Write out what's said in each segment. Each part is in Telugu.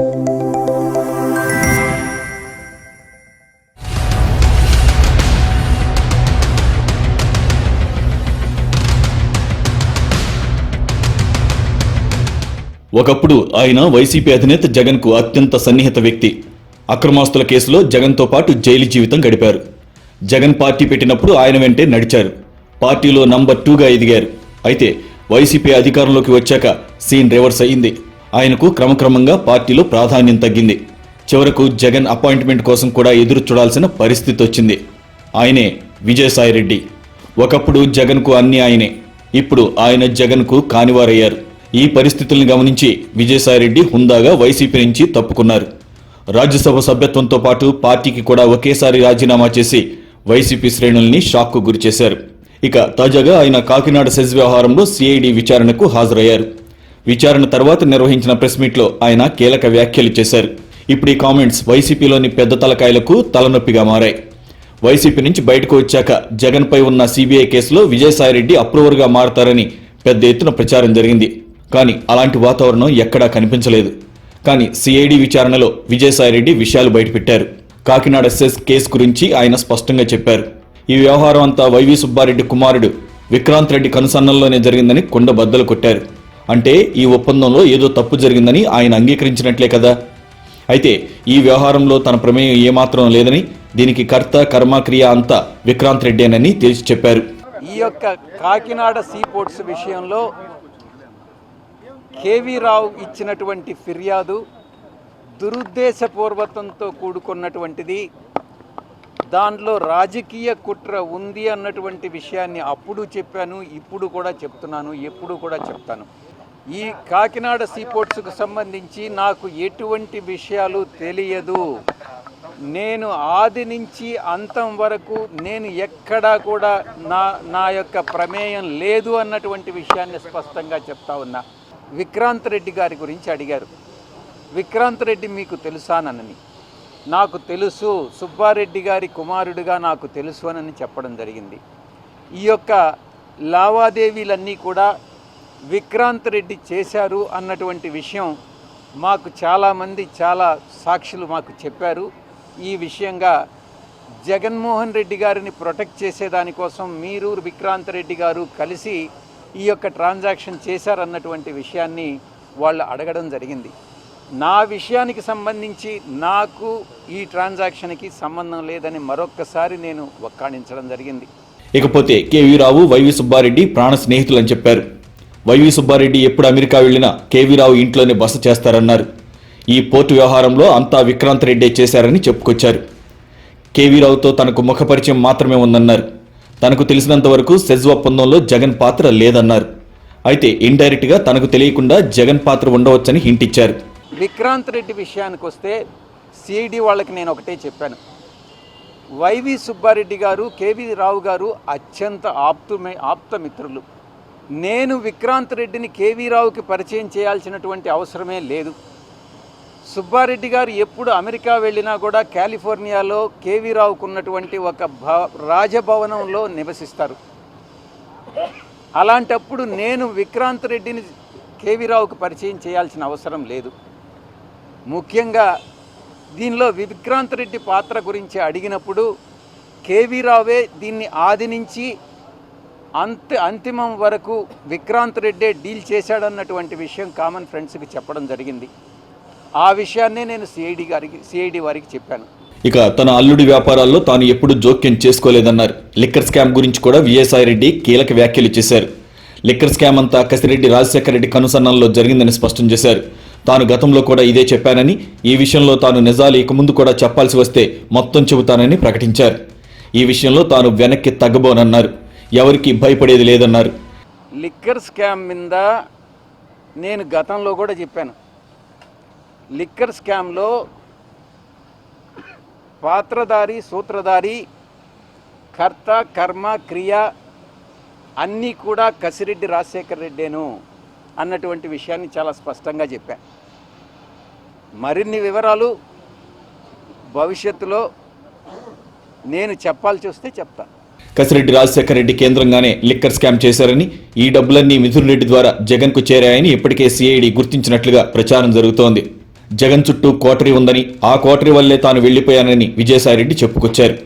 ఒకప్పుడు ఆయన వైసీపీ అధినేత జగన్కు అత్యంత సన్నిహిత వ్యక్తి. అక్రమాస్తుల కేసులో జగన్తో పాటు జైలు జీవితం గడిపారు. జగన్ పార్టీ పెట్టినప్పుడు ఆయన వెంటే నడిచారు. పార్టీలో నంబర్ టూగా ఎదిగారు. అయితే వైసీపీ అధికారంలోకి వచ్చాక సీన్ రివర్స్ అయ్యింది. ఆయనకు క్రమక్రమంగా పార్టీలో ప్రాధాన్యం తగ్గింది. చివరకు జగన్ అపాయింట్మెంట్ కోసం కూడా ఎదురు చూడాల్సిన పరిస్థితి వచ్చింది. ఆయనే విజయసాయిరెడ్డి ఒకప్పుడు జగన్కు అన్ని ఆయనే. ఇప్పుడు ఆయన జగన్కు కానివారయ్యారు. ఈ పరిస్థితుల్ని గమనించి విజయసాయిరెడ్డి హుందాగా వైసీపీ నుంచి తప్పుకున్నారు. రాజ్యసభ సభ్యత్వంతో పాటు పార్టీకి కూడా ఒకేసారి రాజీనామా చేసి వైసీపీ శ్రేణుల్ని షాక్కు గురిచేశారు. ఇక తాజాగా ఆయన కాకినాడ సెజ్ వ్యవహారంలో సిఐడి విచారణకు హాజరయ్యారు. విచారణ తర్వాత నిర్వహించిన ప్రెస్ మీట్లో ఆయన కీలక వ్యాఖ్యలు చేశారు. ఇప్పుడు ఈ కామెంట్స్ వైసీపీలోని పెద్ద తలకాయలకు తలనొప్పిగా మారాయి. వైసీపీ నుంచి బయటకు వచ్చాక జగన్పై ఉన్న సీబీఐ కేసులో విజయసాయిరెడ్డి అప్రూవర్గా మారతారని పెద్ద ఎత్తున ప్రచారం జరిగింది. కానీ అలాంటి వాతావరణం ఎక్కడా కనిపించలేదు. కానీ సిఐడి విచారణలో విజయసాయిరెడ్డి విషయాలు బయటపెట్టారు. కాకినాడ సెస్ కేసు గురించి ఆయన స్పష్టంగా చెప్పారు. ఈ వ్యవహారం అంతా వైవి సుబ్బారెడ్డి కుమారుడు విక్రాంత్ రెడ్డి కనుసన్నల్లోనే జరిగిందని కొండ బద్దలు కొట్టారు. అంటే ఈ ఒప్పందంలో ఏదో తప్పు జరిగిందని ఆయన అంగీకరించినట్లే కదా. అయితే ఈ వ్యవహారంలో తన ప్రమేయం ఏమాత్రం లేదని దీనికి కర్త కర్మక్రియ అంతా విక్రాంత్ రెడ్డేనని తేల్చి చెప్పారు. ఈ యొక్క కాకినాడ సీ పోర్ట్స్ విషయంలో కేవీ రావు ఇచ్చినటువంటి ఫిర్యాదు దురుద్దేశపూర్వకంతో కూడుకున్నటువంటిది. దానిలో రాజకీయ కుట్ర ఉంది అన్నటువంటి విషయాన్ని అప్పుడు చెప్పాను ఇప్పుడు కూడా చెప్తున్నాను ఎప్పుడు కూడా చెప్తాను. ఈ కాకినాడ సీపోర్ట్స్కు సంబంధించి నాకు ఎటువంటి విషయాలు తెలియదు. నేను ఆది నుంచి అంతం వరకు నేను ఎక్కడా కూడా నా నా యొక్క ప్రమేయం లేదు అన్నటువంటి విషయాన్ని స్పష్టంగా చెప్తా ఉన్నా. విక్రాంత్ రెడ్డి గారి గురించి అడిగారు. విక్రాంత్ రెడ్డి మీకు తెలుసానని నాకు తెలుసు సుబ్బారెడ్డి గారి కుమారుడిగా నాకు తెలుసు అని చెప్పడం జరిగింది. ఈ యొక్క లావాదేవీలన్నీ కూడా విక్రాంత్ రెడ్డి చేశారు అన్నటువంటి విషయం మాకు చాలామంది చాలా సాక్షులు మాకు చెప్పారు. ఈ విషయంగా జగన్మోహన్ రెడ్డి గారిని ప్రొటెక్ట్ చేసేదానికోసం మీరు విక్రాంత్ రెడ్డి గారు కలిసి ఈ యొక్క ట్రాన్సాక్షన్ చేశారన్నటువంటి విషయాన్ని వాళ్ళు అడగడం జరిగింది. నా విషయానికి సంబంధించి నాకు ఈ ట్రాన్సాక్షన్కి సంబంధం లేదని మరొక్కసారి నేను వక్కాణించడం జరిగింది. ఇకపోతే కేవీ రావు వైవి సుబ్బారెడ్డి ప్రాణ స్నేహితులని చెప్పారు. వైవి సుబ్బారెడ్డి ఎప్పుడు అమెరికా వెళ్ళినా కేవీరావు ఇంట్లోనే బస చేస్తారన్నారు. ఈ పోర్టు వ్యవహారంలో అంతా విక్రాంత్ రెడ్డే చేశారని చెప్పుకొచ్చారు. కేవీరావుతో తనకు ముఖపరిచయం మాత్రమే ఉందన్నారు. తనకు తెలిసినంత వరకు సెజ్ ఒప్పందంలో జగన్ పాత్ర లేదన్నారు. అయితే ఇండైరెక్ట్గా తనకు తెలియకుండా జగన్ పాత్ర ఉండవచ్చని హింట్ ఇచ్చారు విక్రాంత్ రెడ్డి విషయానికి వస్తే సిఐడి వాళ్ళకి నేను ఒకటే చెప్పాను. వైవి సుబ్బారెడ్డి గారు కేవీ రావు గారు అత్యంత ఆప్తుమే ఆప్తమిత్రులు. నేను విక్రాంత్ రెడ్డిని కేవీ రావుకి పరిచయం చేయాల్సినటువంటి అవసరమే లేదు. సుబ్బారెడ్డి గారు ఎప్పుడు అమెరికా వెళ్ళినా కూడా కాలిఫోర్నియాలో కేవీ రావుకు ఉన్నటువంటి ఒక భ రాజభవనంలో నివసిస్తారు. అలాంటప్పుడు నేను విక్రాంత్ రెడ్డిని కేవీ రావుకు పరిచయం చేయాల్సిన అవసరం లేదు. ముఖ్యంగా దీనిలో విక్రాంత్ రెడ్డి పాత్ర గురించి అడిగినప్పుడు కేవీ రావే దీన్ని ఆది నుంచి అంత అంతిమం వరకు విక్రాంత్ రెడ్డే డీల్ చేశాడన్నటువంటి విషయం కామన్ ఫ్రెండ్స్కి చెప్పడం జరిగింది. ఆ విషయాన్నే నేను సిఐడి గారికి సిఐడి వారికి చెప్పాను. ఇక తన అల్లుడి వ్యాపారాల్లో తాను ఎప్పుడు జోక్యం చేసుకోలేదన్నారు. లిక్కర్ స్కామ్ గురించి కూడా విజయసాయి రెడ్డి కీలక వ్యాఖ్యలు చేశారు. లిక్కర్ స్కామ్ అంతా కసిరెడ్డి రాజశేఖర రెడ్డి కనుసన్నల్లో జరిగిందని స్పష్టం చేశారు. తాను గతంలో కూడా ఇదే చెప్పానని ఈ విషయంలో తాను నిజాలు ఇక ముందు కూడా చెప్పాల్సి వస్తే మొత్తం చెబుతానని ప్రకటించారు. ఈ విషయంలో తాను వెనక్కి తగ్గబోనన్నారు. ఎవరికి భయపడేది లేదన్నారు. లిక్కర్ స్కామ్ మీద నేను గతంలో కూడా చెప్పాను. లిక్కర్ స్కామ్లో పాత్రధారి సూత్రధారి కర్త కర్మ క్రియ అన్నీ కూడా కసిరెడ్డి రాజశేఖర్ రెడ్డేను అన్నటువంటి విషయాన్ని చాలా స్పష్టంగా చెప్పా. మరిన్ని వివరాలు భవిష్యత్తులో నేను చెప్పాల్సి వస్తే చెప్తాను. కసిరెడ్డి రాజశేఖర రెడ్డి కేంద్రంగానే లిక్కర్ స్కామ్ చేశారని ఈ డబ్బులన్నీ మిథున్ రెడ్డి ద్వారా జగన్కు చేరాయని ఇప్పటికే సిఐడి గుర్తించినట్లుగా ప్రచారం జరుగుతోంది. జగన్ చుట్టూ కోటరీ ఉందని ఆ కోటరీ వల్లే తాను వెళ్ళిపోయానని విజయసాయిరెడ్డి చెప్పుకొచ్చారు.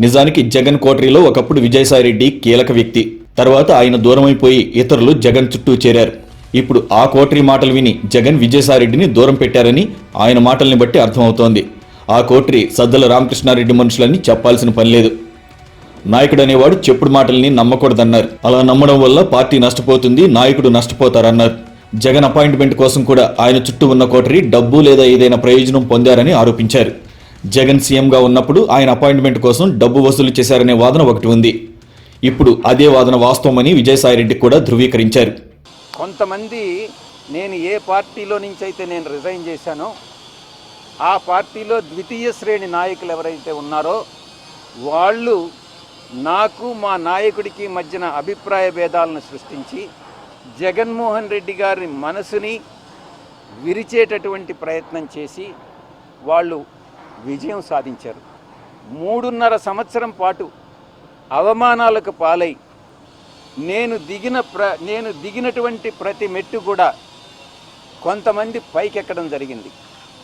నిజానికి జగన్ కోటరీలో ఒకప్పుడు విజయసాయిరెడ్డి కీలక వ్యక్తి. తర్వాత ఆయన దూరమైపోయి ఇతరులు జగన్ చుట్టూ చేరారు. ఇప్పుడు ఆ కోటరీ మాటలు విని జగన్ విజయసాయిరెడ్డిని దూరం పెట్టారని ఆయన మాటల్ని బట్టి అర్థమవుతోంది. ఆ కోటరీ సద్దల రామకృష్ణారెడ్డి మనుషులని చెప్పాల్సిన పని లేదు. నాయకుడు అనేవాడు చెప్పుడు మాటల్ని నమ్మకూడదన్నారు. అలా నమ్మడం వల్ల పార్టీ నష్టపోతుంది నాయకుడు నష్టపోతారన్నారు. జగన్ అపాయింట్మెంట్ కోసం కూడా ఆయన చుట్టూ ఉన్న కోటరీ డబ్బు లేదా ఏదైనా ప్రయోజనం పొందారని ఆరోపించారు. జగన్ సీఎంగా ఉన్నప్పుడు ఆయన అపాయింట్మెంట్ కోసం డబ్బు వసూలు చేశారనే వాదన ఒకటి ఉంది. ఇప్పుడు అదే వాదన వాస్తవమని విజయసాయిరెడ్డి కూడా ధృవీకరించారు. కొంతమంది నేను ఏ పార్టీలో నుంచి అయితే నేను రిజైన్ చేశానో ఆ పార్టీలో ద్వితీయ శ్రేణి నాయకులు ఎవరైతే ఉన్నారో వాళ్ళు నాకు మా నాయకుడికి మధ్యన అభిప్రాయ భేదాలను సృష్టించి జగన్మోహన్ రెడ్డి గారి మనసుని విరిచేటటువంటి ప్రయత్నం చేసి వాళ్ళు విజయం సాధించారు. మూడున్నర సంవత్సరం పాటు అవమానాలకు పాలై నేను దిగిన ప్ర నేను దిగినటువంటి ప్రతి మెట్టు కూడా కొంతమంది పైకెక్కడం జరిగింది.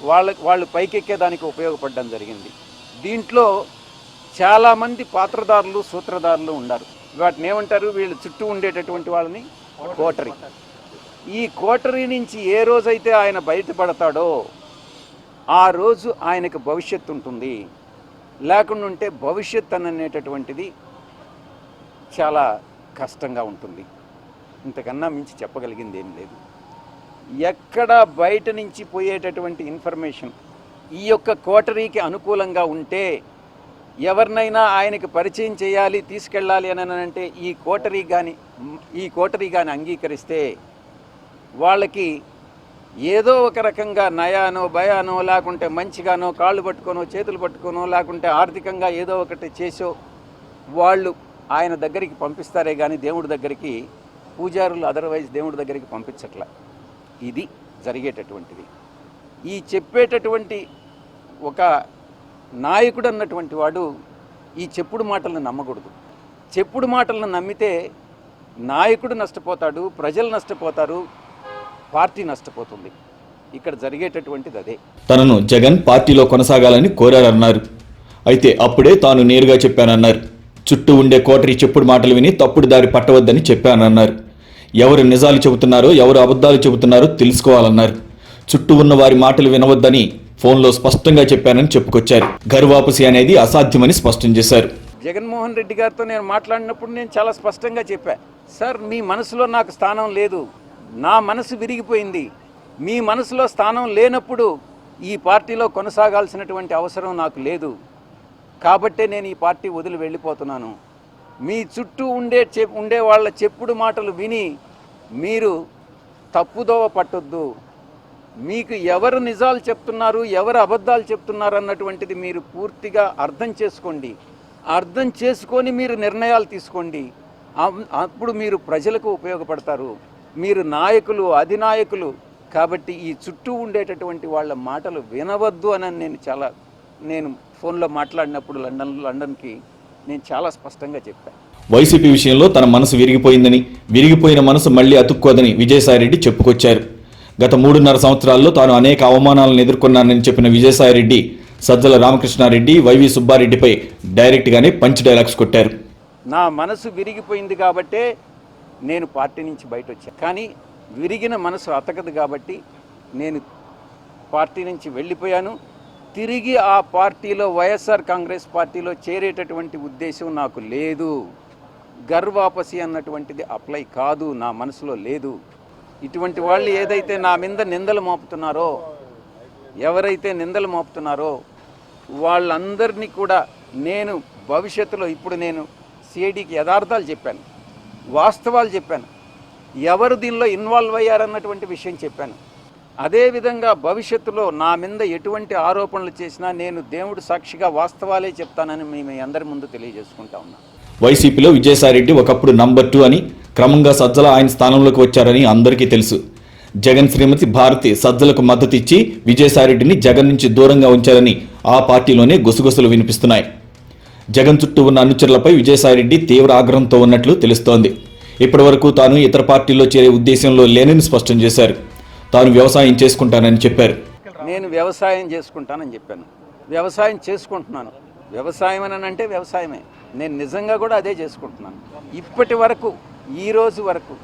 వాళ్ళ వాళ్ళు పైకెక్కేదానికి ఉపయోగపడడం జరిగింది. దీంట్లో చాలామంది పాత్రదారులు సూత్రధారులు ఉన్నారు వాటిని ఏమంటారు? వీళ్ళు చుట్టూ ఉండేటటువంటి వాళ్ళని కోటరీ. ఈ కోటరీ నుంచి ఏ రోజైతే ఆయన బయటపడతాడో ఆ రోజు ఆయనకు భవిష్యత్తు ఉంటుంది. లేకుండా ఉంటే భవిష్యత్ అనేటటువంటిది చాలా కష్టంగా ఉంటుంది. ఇంతకన్నా మించి చెప్పగలిగింది ఏం లేదు. ఎక్కడ బయట నుంచి పోయేటటువంటి ఇన్ఫర్మేషన్ ఈ యొక్క కోటరీకి అనుకూలంగా ఉంటే ఎవరినైనా ఆయనకి పరిచయం చేయాలి తీసుకెళ్ళాలి అని అంటే ఈ కోటరీ కానీ ఈ కోటరీ కానీ అంగీకరిస్తే వాళ్ళకి ఏదో ఒక రకంగా నయానో భయానో లేకుంటే మంచిగానో కాళ్ళు పట్టుకోనో చేతులు పట్టుకోనో లేకుంటే ఆర్థికంగా ఏదో ఒకటి చేసో వాళ్ళు ఆయన దగ్గరికి పంపిస్తారే కానీ దేవుడి దగ్గరికి పూజారులు అదర్వైజ్ దేవుడి దగ్గరికి పంపించట్ల. ఇది జరిగేటటువంటిది. ఈ చెప్పేటటువంటి ఒక నాయకుడు అన్నటువంటి వాడు ఈ చెప్పుడు మాటలను నమ్మకూడదు. చెప్పుడు మాటలను నమ్మితే నాయకుడు నష్టపోతాడు ప్రజలు నష్టపోతారు పార్టీ నష్టపోతుంది. ఇక్కడ జరిగేటటువంటిది అదే. తనను జగన్ పార్టీలో కొనసాగాలని కోరారన్నారు. అయితే అప్పుడే తాను నేరుగా చెప్పానన్నారు. చుట్టూ ఉండే కోటరీ చెప్పుడు మాటలు విని తప్పుడు దారి పట్టవద్దని చెప్పానన్నారు. ఎవరు నిజాలు చెబుతున్నారో ఎవరు అబద్ధాలు చెబుతున్నారో తెలుసుకోవాలన్నారు. చుట్టూ ఉన్న వారి మాటలు వినవద్దని ఫోన్లో స్పష్టంగా చెప్పానని చెప్పుకొచ్చారు. గర్వాపసి అనేది అసాధ్యమని స్పష్టం చేశారు. జగన్మోహన్ రెడ్డి గారితో నేను మాట్లాడినప్పుడు నేను చాలా స్పష్టంగా చెప్పాను సార్ మీ మనసులో నాకు స్థానం లేదు. నా మనసు విరిగిపోయింది. మీ మనసులో స్థానం లేనప్పుడు ఈ పార్టీలో కొనసాగాల్సినటువంటి అవసరం నాకు లేదు. కాబట్టే నేను ఈ పార్టీ వదిలి వెళ్ళిపోతున్నాను. మీ చుట్టూ ఉండే చె ఉండే వాళ్ళ చెప్పుడు మాటలు విని మీరు తప్పుదోవ పట్టొద్దు. మీకు ఎవరు నిజాలు చెప్తున్నారు ఎవరు అబద్ధాలు చెప్తున్నారు అన్నటువంటిది మీరు పూర్తిగా అర్థం చేసుకోండి. అర్థం చేసుకొని మీరు నిర్ణయాలు తీసుకోండి. అప్పుడు మీరు ప్రజలకు ఉపయోగపడతారు. మీరు నాయకులు అధినాయకులు. కాబట్టి ఈ చుట్టూ ఉండేటటువంటి వాళ్ళ మాటలు వినవద్దు అని నేను చాలా నేను ఫోన్లో మాట్లాడినప్పుడు లండన్ లండన్కి నేను చాలా స్పష్టంగా చెప్పాను. వైసీపీ విషయంలో తన మనసు విరిగిపోయిందని విరిగిపోయిన మనసు మళ్ళీ అతుక్కోదని విజయసాయిరెడ్డి చెప్పుకొచ్చారు. గత మూడున్నర సంవత్సరాల్లో తాను అనేక అవమానాలను ఎదుర్కొన్నానని చెప్పిన విజయసాయిరెడ్డి సజ్జల రామకృష్ణారెడ్డి వైవి సుబ్బారెడ్డిపై డైరెక్ట్గానే పంచ్ డైలాగ్స్ కొట్టారు. నా మనసు విరిగిపోయింది కాబట్టే నేను పార్టీ నుంచి బయట వచ్చాను కానీ విరిగిన మనసు అతకదు కాబట్టి నేను పార్టీ నుంచి వెళ్ళిపోయాను. తిరిగి ఆ పార్టీలో వైఎస్ఆర్ కాంగ్రెస్ పార్టీలో చేరేటటువంటి ఉద్దేశం నాకు లేదు. గర్వాపసి అన్నటువంటిది అప్లై కాదు నా మనసులో లేదు. ఇటువంటి వాళ్ళు ఏదైతే నా మీద నిందలు మోపుతున్నారో ఎవరైతే నిందలు మోపుతున్నారో వాళ్ళందరినీ కూడా నేను భవిష్యత్తులో ఇప్పుడు నేను సిఐడికి యథార్థాలు చెప్పాను వాస్తవాలు చెప్పాను ఎవరు దీనిలో ఇన్వాల్వ్ అయ్యారన్నటువంటి విషయం చెప్పాను. అదేవిధంగా భవిష్యత్తులో నా మీద ఎటువంటి ఆరోపణలు చేసినా నేను దేవుడు సాక్షిగా వాస్తవాలే చెప్తానని మీ అందరి ముందు తెలియజేసుకుంటా ఉన్నాను వైసీపీలో విజయసాయిరెడ్డి ఒకప్పుడు నంబర్ టూ అని క్రమంగా సజ్జల ఆయన స్థానంలోకి వచ్చారని అందరికీ తెలుసు. జగన్ శ్రీమతి భారతి సజ్జలకు మద్దతు ఇచ్చి విజయసాయిరెడ్డిని జగన్ నుంచి దూరంగా ఉంచారని ఆ పార్టీలోనే గుసగుసలు వినిపిస్తున్నాయి. జగన్ చుట్టూ ఉన్న అనుచరులపై విజయసాయిరెడ్డి తీవ్ర ఆగ్రహంతో ఉన్నట్లు తెలుస్తోంది. ఇప్పటివరకు తాను ఇతర పార్టీల్లో చేరే ఉద్దేశంలో లేనని స్పష్టం చేశారు. తాను వ్యవసాయం చేసుకుంటానని చెప్పారు. నేను వ్యవసాయం చేసుకుంటానని చెప్పాను. వ్యవసాయం చేసుకుంటున్నాను. వ్యవసాయం అని అంటే వ్యవసాయమే. నేను నిజంగా కూడా అదే చేసుకుంటున్నాను. ఇప్పటి వరకు ఈరోజు వరకు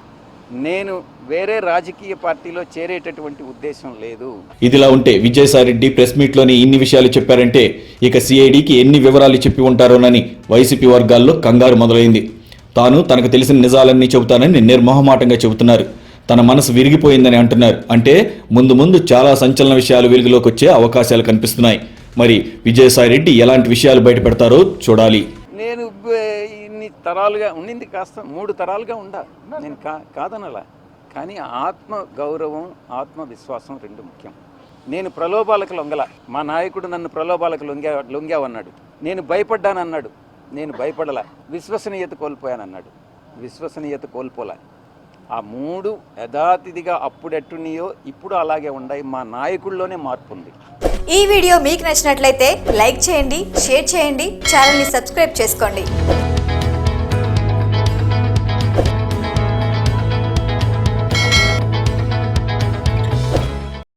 నేను వేరే రాజకీయ పార్టీలో చేరేటటువంటి ఉద్దేశం లేదు. ఇదిలా ఉంటే విజయసాయిరెడ్డి ప్రెస్ మీట్లోని ఇన్ని విషయాలు చెప్పారంటే ఇక సిఐడికి ఎన్ని వివరాలు చెప్పి ఉంటారోనని వైసీపీ వర్గాల్లో కంగారు మొదలైంది. తాను తనకు తెలిసిన నిజాలన్నీ చెబుతానని నిర్మోహమాటంగా చెబుతున్నారు. తన మనసు విరిగిపోయిందని అంటున్నారు. అంటే ముందు ముందు చాలా సంచలన విషయాలు వెలుగులోకి వచ్చే అవకాశాలు కనిపిస్తున్నాయి. మరి విజయసాయిరెడ్డి ఎలాంటి విషయాలు బయటపెడతారో చూడాలి. తరాలుగా ఉండింది కాస్త మూడు తరాలుగా ఉండ. నేను కా కాదనలా. కానీ ఆత్మ గౌరవం ఆత్మవిశ్వాసం రెండు ముఖ్యం. నేను ప్రలోభాలకు లొంగల. మా నాయకుడు నన్ను ప్రలోభాలకు లొంగా లొంగావన్నాడు. నేను భయపడ్డానన్నాడు. నేను భయపడలా. విశ్వసనీయత కోల్పోయానన్నాడు. విశ్వసనీయత కోల్పోలే. ఆ మూడు యథాతిథిగా అప్పుడెట్టునియో ఇప్పుడు అలాగే ఉన్నాయి మా నాయకుల్లోనే మార్పు ఉంది ఈ వీడియో మీకు నచ్చినట్లయితే లైక్ చేయండి షేర్ చేయండి ఛానల్ని సబ్స్క్రైబ్ చేసుకోండి.